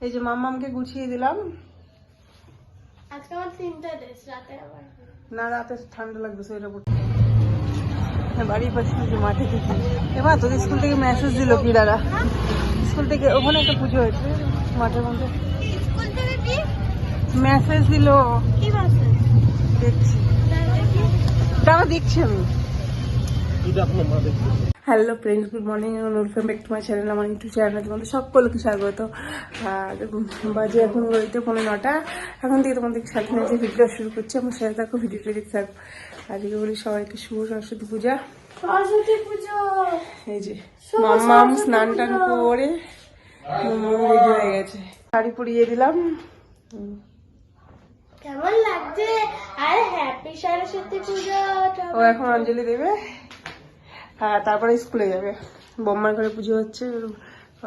এই যে মাম্মামকে গুছিয়ে দিলাম। আজকে আমার তিনটা ড্রেস রাতে আবার। না রাতে ঠান্ডা লাগবে সোয়েটার পড়তে হ্যাঁ, বাড়ির পাশে যে মাঠে থেকে এবার তোদের স্কুল থেকে মেসেজ দিল পিড়ারা স্কুল থেকে ওখানে একটা পুজো হয়েছে মাঠের মধ্যে। স্কুল থেকে কি? মেসেজ দিল। দেখছি। দেখছি আমি। Hello friends good morning welcome back to my channel আমার ইউটিউব চ্যানেলে তোমাদের সকলকে স্বাগত। আর বাজে এখন গড়িতে কোনো নটা। এখন থেকে তোমাদের সাথে নিয়ে ভিডিও শুরু করছি। আমার সাথে দেখো ভিডিওটা দেখতে থাকব আজকে বলি সবাইকে শুভ সরস্বতী পূজা। সরস্বতী পুজো। এই যে মাম্মাম স্নান টান করে রেডি হয়ে গেছে। শাড়ি পরিয়ে দিলাম। কেমন লাগছে? আরে হ্যাপি সরস্বতী পুজো। ও এখন অঞ্জলি দেবে? হ্যাঁ তারপরে স্কুলে যাবে। বোম্মার ঘরে পুজো হচ্ছে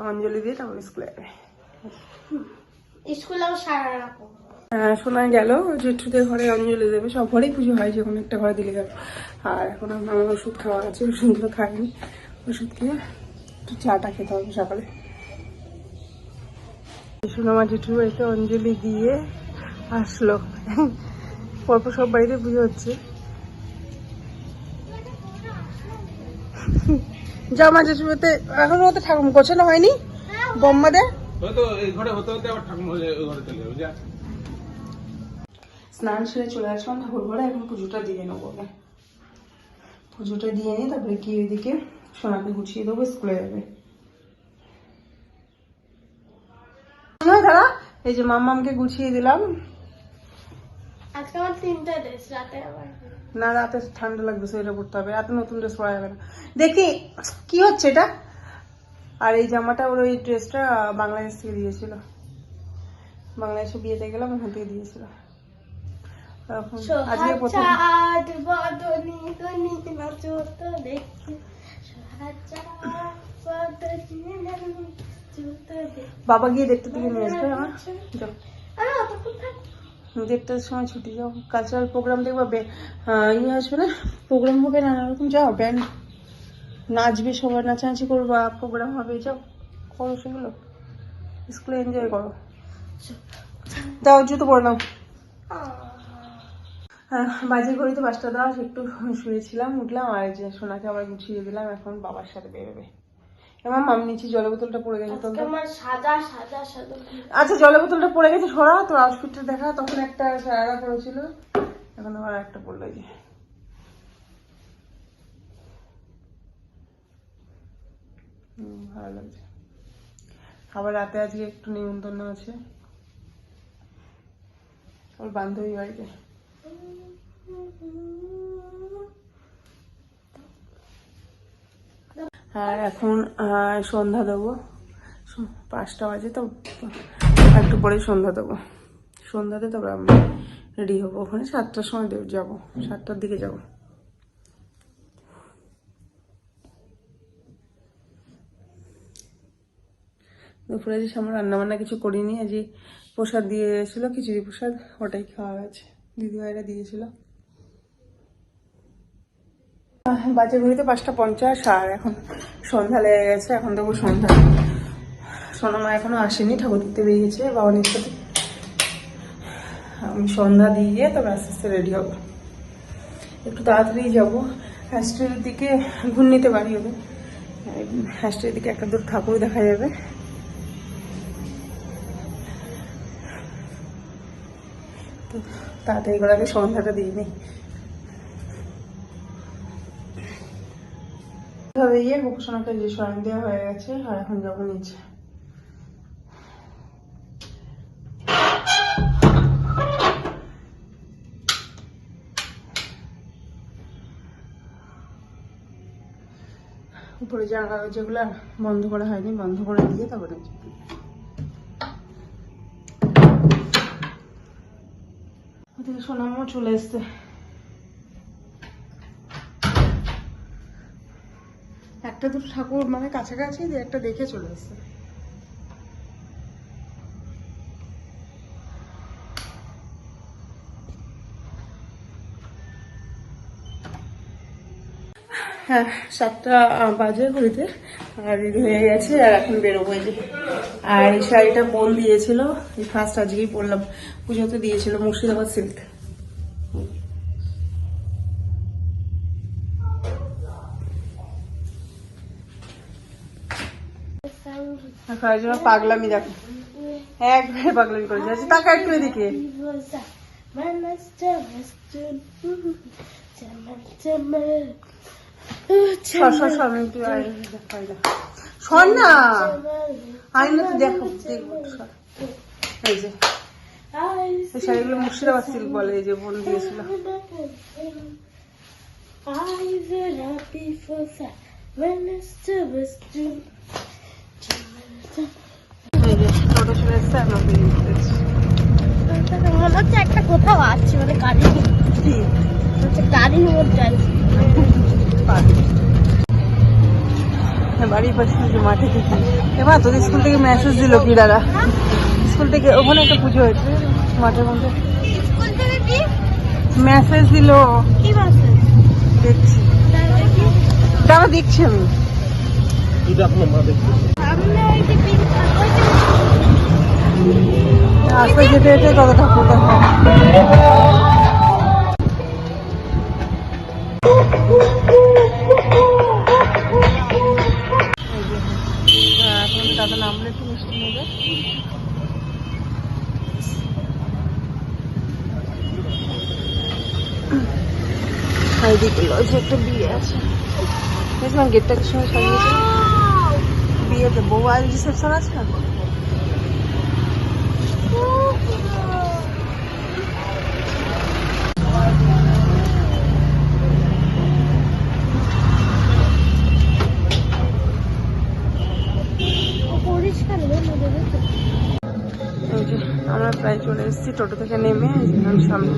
অঞ্জলি দিয়ে তারপরে স্কুলে যাবে। স্কুলেও সারা হ্যাঁ, শোনা গেল জেঠুদের ঘরে অঞ্জলি দেবে সব ঘরেই পুজো হয় যে কোনো একটা ঘরে দিলে গেল আর এখন আমার ওষুধ খাওয়া আছে ওষুধগুলো খাইনি। ওষুধ খেয়ে একটু চাটা খেতে হবে সকালে। শোনো আমার জেঠুর বাড়িতে অঞ্জলি দিয়ে আসলো। পরপর সব বাড়িতে পুজো হচ্ছে। জেঠুর বাড়িতে এখনও তো ঠাকুর গোছানো হয়নি? বোম্মাদের? হয়তো এই ঘরে হতে হতে আবার ঠাকুমা ওই ঘরে চলে যাবে যা। স্নান সেরে চলে আসলাম ঠাকুর ঘরে এখন পুজোটা দিয়ে নেব পুজোটা দিয়ে নিই তারপরে গিয়ে ওইদিকে সোনাকে গুছিয়ে দেবো স্কুলে যাবে। হ্যাঁ, দাঁড়া এই যে মাম্মামকে গুছিয়ে দিলাম। আজকে আমার তিনটা ড্রেস রাতে আবার। না রাতে ঠান্ডা লাগবে সোয়েটার পরতে হবে। রাতে নতুন ড্রেস পরা যাবে না। দেখি কি হচ্ছে এটা? আর এই জামাটা ওর ওই ড্রেসটা বাংলাদেশ থেকে দিয়েছিল। বাংলাদেশে বিয়েতে গেলাম ওখান থেকে দিয়েছিল। আজকে প্রথম। বাবা গিয়ে দেখতে থেকে নিয়ে আসবে আমার যাও আরে অতক্ষণ থাক দেড়টার সময় ছুটি যাও। কালচারাল প্রোগ্রাম দেখবা ইয়ে আসবে না? প্রোগ্রাম হবে নানা রকম যাও ব্যান্ড নাচবে সবাই নাচানাচি করবা প্রোগ্রাম হবে যাও করো সেগুলো। স্কুলে এনজয় করো। দাও জুতো পরে নাও। হ্যাঁ, বাজে ঘড়িতে পাঁচটা দাও একটু শুয়েছিলাম উঠলাম আর যে সোনাকে আবার গুছিয়ে দিলাম এখন বাবার সাথে বেরোবে। মাম নিচে জলের বোতলটা পড়ে গেছে তোমরা আমার সাদা সাদা সাদা আচ্ছা জলের বোতলটা পড়ে গেছে সরা তোর আউটফিটটা দেখা তখন একটা সারা পড়েছিল এখন আবার একটা পড়ল যে। ভালো লাগছে। আবার রাতে আজকে একটু নিমন্ত্রণ আছে। ওর বান্ধবী বাড়িতে। আর এখন সন্ধ্যা দেবো। পাঁচটা বাজে, তো একটু পরে সন্ধ্যা দেবো। সন্ধ্যাতে তারপরে আমি রেডি হব। ওখানে সাতটার সময় দেব, যাব। সাতটার দিকে যাব। দুপুরে যে সামনে রান্না বান্না কিছু করিনি আজকে প্রসাদ দিয়ে গেছিল খিচুড়ি প্রসাদ, ওটাই খাওয়া গেছে দিদিভাইরা দিয়েছিল। বাজে ঘড়িতে পাঁচটা পঞ্চাশ, আর এখন সন্ধ্যা লেগে গেছে, এখন দেবো সন্ধ্যা। সোনামা এখনও আসেনি, ঠাকুর দেখতে বেরিয়েছে বাবানির সাথে আমি সন্ধ্যা দিয়ে তবে আস্তে আস্তে রেডি হব। একটু তাড়াতাড়ি যাব। হ্যাস্টের দিকে ঘূর্ণিতে বাড়ি হবে। হ্যাস্টের দিকে একটা দূর ঠাকুর দেখা যাবে। তো তাড়াতাড়ি করে আগে সন্ধ্যাটা দিয়ে নিই। এভাবে গিয়ে গোপসোনাকে যে দেওয়া হয়ে গেছে, আর এখন যাব নিচে। উপরে যেগুলো বন্ধ করা হয়নি, বন্ধ করে দিয়ে তারপরে ওদিকে সোনামও চলে এসছে। একটা দুটো ঠাকুর মানে কাছাকাছি দিয়ে একটা দেখে চলে এসছে। হ্যাঁ সাতটা বাজে আর রেডি হয়ে গেছে, আর এখন বেরোবো যে আর এই শাড়িটা বোন দিয়েছিল, এই ফার্স্ট আজকেই পরলাম পুজোতে দিয়েছিল মুর্শিদাবাদ সিল্ক জন্য পাগলামি দেখো। একবারে পাগলামি করেছে আচ্ছা টাকা একটু এদিকে। সর না। আইনা দেখো এই যে। শাড়িগুলো মুর্শিদাবাদ সিল্ক বলে, এই যে বোন দিয়েছিল। এই একটা কোথাও মানে বাড়ির পাশে মাঠে এবার স্কুল থেকে মেসেজ দিল দাদা স্কুল থেকে ওখানে একটা পুজো হয়েছে মাঠের মধ্যে মেসেজ দিল দেখছি দাঁড়া দেখছি আমি রাস্তা যেতে যেতে ঠাকুর দেখা এখন দাদা নামলে একটু মিষ্টি নেবে একটা বিয়ে আছে। দেখলাম গেটটাকে সঙ্গে সাজিয়েছে বিয়েতে বউ আর রিসেপশন আছে না পরিষ্কার হলো দেখো এই যে আমরা প্রায় চলে এসেছি টোটো থেকে নেমে সামনে।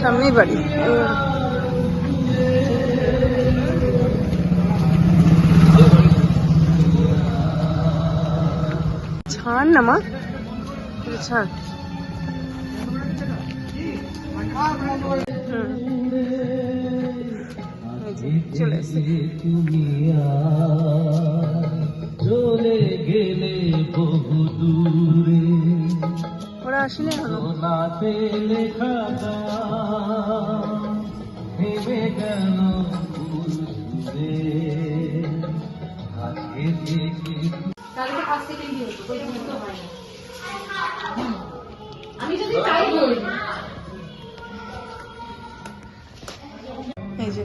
সামনেই বাড়ি। না মা ছাড় চলে চলে গেলে বহু দূরে। ওরা আসলে এখনও সোনাতে লেখা ভেবে এই যে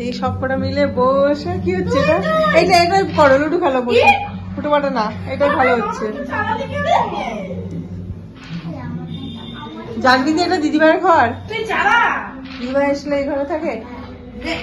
এই সব কটা মিলে বসে কি হচ্ছে এটা? এইটা এটা করো লুডু খেলো বসে ফুটো পাটা না এটাই ভালো হচ্ছে। জানবি যে এটা দিদিভাইয়ের ঘর? দিদিভাই আসলে এই ঘরে থাকে? হ্যাঁ।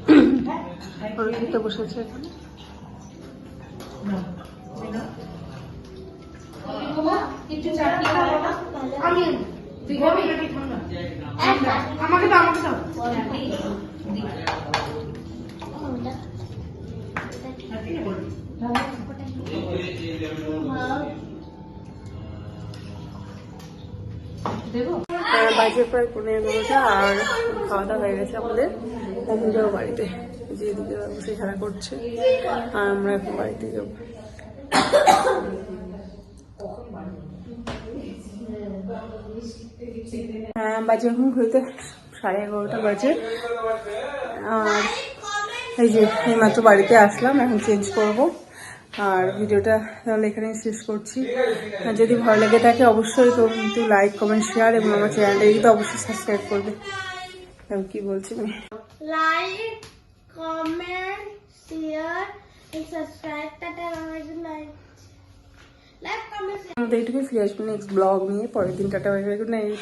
ওরা খেতে বসেছে এখানে? দাও বাজে প্রায় পনেরো আর খাওয়া দাওয়া হয়ে গেছে আমাদের। বাড়িতে। যে এদিকে বসে খেলা করছে, আর আমরা এখন বাড়িতে যাব। হ্যাঁ বাজে এখন ঘুরতে সাড়ে এগারোটা বাজে। আর এই যে এইমাত্র বাড়িতে আসলাম, এখন চেঞ্জ করব। আর ভিডিওটা তাহলে এখানেই শেষ করছি। আর যদি ভালো লেগে থাকে অবশ্যই তো কিন্তু লাইক কমেন্ট শেয়ার এবং আমার চ্যানেলটাকে তো অবশ্যই সাবস্ক্রাইব করবে। আমি কি বলছি? Like comment share subscribe tata আমার লাইক লাইক কমেন্ট আমাদের এইটুকুই ফিরে আসব নেক্সট ব্লগ নিয়ে পরের দিন tata bye bye good night